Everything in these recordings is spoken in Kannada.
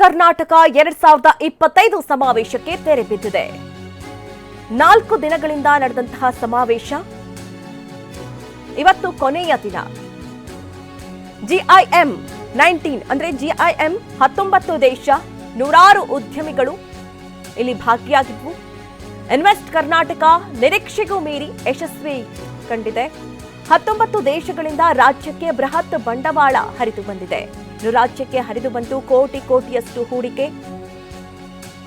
ಕರ್ನಾಟಕ ಎರಡ್ ಸಾವಿರದ ಇಪ್ಪತ್ತೈದು ಸಮಾವೇಶಕ್ಕೆ ತೆರೆ ಬಿದ್ದಿದೆ. ನಾಲ್ಕು ದಿನಗಳಿಂದ ನಡೆದಂತಹ ಸಮಾವೇಶ. ಇವತ್ತು ಕೊನೆಯ ದಿನ. ಜಿಐಎಂ ನೈನ್ಟೀನ್ ಅಂದ್ರೆ ಜಿಐಎಂ ಹತ್ತೊಂಬತ್ತು ದೇಶ ನೂರಾರು ಉದ್ಯಮಿಗಳು ಇಲ್ಲಿ ಭಾಗಿಯಾಗಿದ್ವು. ಇನ್ವೆಸ್ಟ್ ಕರ್ನಾಟಕ ನಿರೀಕ್ಷೆಗೂ ಮೀರಿ ಯಶಸ್ವಿ ಕಂಡಿದೆ. ಹತ್ತೊಂಬತ್ತು ದೇಶಗಳಿಂದ ರಾಜ್ಯಕ್ಕೆ ಬೃಹತ್ ಬಂಡವಾಳ ಹರಿದು ಬಂದಿದೆ. ರಾಜ್ಯಕ್ಕೆ ಹರಿದು ಬಂತು ಕೋಟಿ ಕೋಟಿಯಷ್ಟು ಹೂಡಿಕೆ.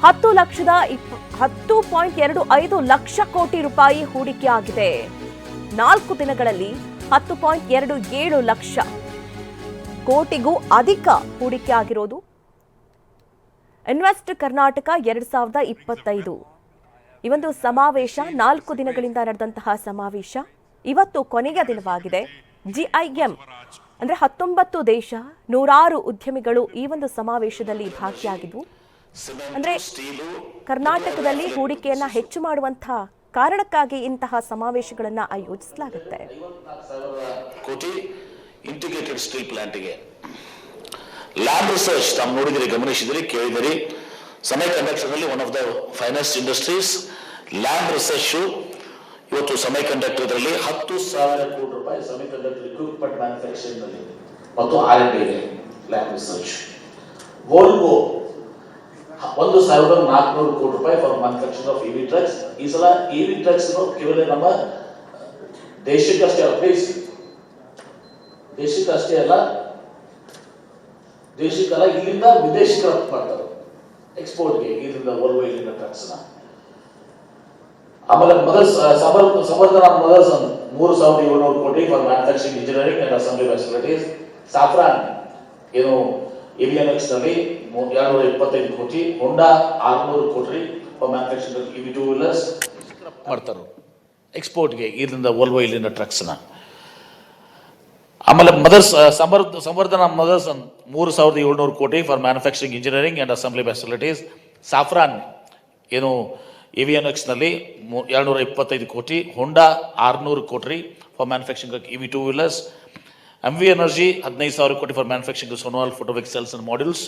ಹತ್ತು ಲಕ್ಷದ ಹತ್ತು ಪಾಯಿಂಟ್ ಎರಡು ಐದು ಲಕ್ಷ ಕೋಟಿ ರೂಪಾಯಿ ಹೂಡಿಕೆ ಆಗಿದೆ. ನಾಲ್ಕು ದಿನಗಳಲ್ಲಿ ಹತ್ತು ಪಾಯಿಂಟ್ ಎರಡು ಏಳು ಲಕ್ಷ ಕೋಟಿಗೂ ಅಧಿಕ ಹೂಡಿಕೆ ಆಗಿರೋದು. ಇನ್ವೆಸ್ಟ್ ಕರ್ನಾಟಕ ಎರಡ್ ಸಾವಿರದ ಇಪ್ಪತ್ತೈದು. ಈ ಒಂದು ಸಮಾವೇಶ ನಾಲ್ಕು ದಿನಗಳಿಂದ ನಡೆದಂತಹ ಸಮಾವೇಶ. ಇವತ್ತು ಕೊನೆಯ ದಿನವಾಗಿದೆ. ಜಿಐಎಂ ಅಂದ್ರೆ ಹತ್ತೊಂಬತ್ತು ದೇಶ, ನೂರಾರು ಉದ್ಯಮಿಗಳು ಈ ಒಂದು ಸಮಾವೇಶದಲ್ಲಿ ಭಾಗಿಯಾಗಿದ್ವು. ಅಂದ್ರೆ ಕರ್ನಾಟಕದಲ್ಲಿ ಹೂಡಿಕೆಯನ್ನ ಹೆಚ್ಚು ಮಾಡುವಂತಹ ಕಾರಣಕ್ಕಾಗಿ ಇಂತಹ ಸಮಾವೇಶಗಳನ್ನ ಆಯೋಜಿಸಲಾಗುತ್ತೆ. ಇಂಟಿಗ್ರೇಟೆಡ್ ಸ್ಟೀಲ್ ಪ್ಲಾಂಟ್ಗೆ ಲ್ಯಾಬ್ ರಿಸರ್ಚ್ ತಾವು ನೋಡಿದಿರಿ, ಗಮನಿಸಿದಿರಿ, ಕೇಳಿದಿರಿ. ಸಮಯ ಕಂಡಕ್ಟರ್ನಲ್ಲಿ one of the finance industries lab research ಇವತ್ತು ಸಮಯ ಕಂಡಕ್ಟರ್ದಲ್ಲಿ ಹತ್ತು ಸಾವಿರ ಕೋಟಿ ರೂಪಾಯಿ ಸಮಯ ಕಂಡಕ್ಟರ್ ಇಕ್ವಿಪ್ಮೆಂಟ್ ಮ್ಯಾನುಫ್ಯಾಕ್ಚರಿಂಗ್ನಲ್ಲಿ ಮತ್ತು R and D lab research Volvo ಒಂದು ಸಾವಿರದ ನಾಲ್ಕುನೂರು ಕೋಟಿ ರೂಪಾಯಿ for manufacturing of EV trucks ಈ ಸಲ ಇವಿ ಟ್ರಕ್ಸ್ ಕೇವಲ ನಮ್ಮ ದೇಶಕ್ಕಷ್ಟೇ ಅಲ್ಲ ಪ್ಲೀಸ್ ದೇಶಕ್ಕಷ್ಟೇ ಅಲ್ಲ ದೇಶಕ್ಕಲ್ಲ ಇಲ್ಲಿಂದ ವಿದೇಶಕ್ಕೆ ರಫ್ತು ಮಾಡ್ತಾರೆ. ಎಕ್ಸ್ಪೋರ್ಟ್ಗೆ ಇದರಿಂದ ವೋಲ್ವೋ ಇಲ್ಲಿಂದ ಟ್ರಕ್ಸ್ನ ಆಮೇಲೆ ಮದರ್ಸ್ ಸಮರ್ ಸಮರ್ಧನ ಮದರ್ಸ್ ಮೂರು ಸಾವಿರದ ಏಳ್ನೂರು ಕೋಟಿ for manufacturing engineering and assembly facilities Safran ಏನು ಎವಿಎನ್ಎಕ್ಸ್ನಲ್ಲಿ ಇಪ್ಪತ್ತೈದು ಕೋಟಿ. ಹೊಂಡಾ ಆರ್ನೂರು ಕೋಟಿ for manufacturing EV two wheelers ಮಾಡ್ತಾರೆ ಎಕ್ಸ್ಪೋರ್ಟ್ಗೆ ಇಲ್ಲಿಂದ ವೋಲ್ವೋ ಇಲ್ಲಿಂದ ಟ್ರಕ್ಸ್ನ ಆಮೇಲೆ ಮದರ್ಸ್ ಸಮರ್ ಸಂವರ್ಧನ ಮದರ್ಸ್ ಮೂರು ಸಾವಿರದ ಏಳ್ನೂರು ಕೋಟಿ for manufacturing engineering and assembly facilities Safran ಏನು ನಲ್ಲಿ ಎರಡ್ನೂರ ಇಪ್ಪತ್ತೈದು ಕೋಟಿ ಹೊಂಡಾ ಆರುನೂರು ಕೋಟಿ for manufacturing V two wheelers M V energy ಹದಿನೈದು ಸಾವಿರ ಕೋಟಿ for manufacturing solar photovoltaic cells and modules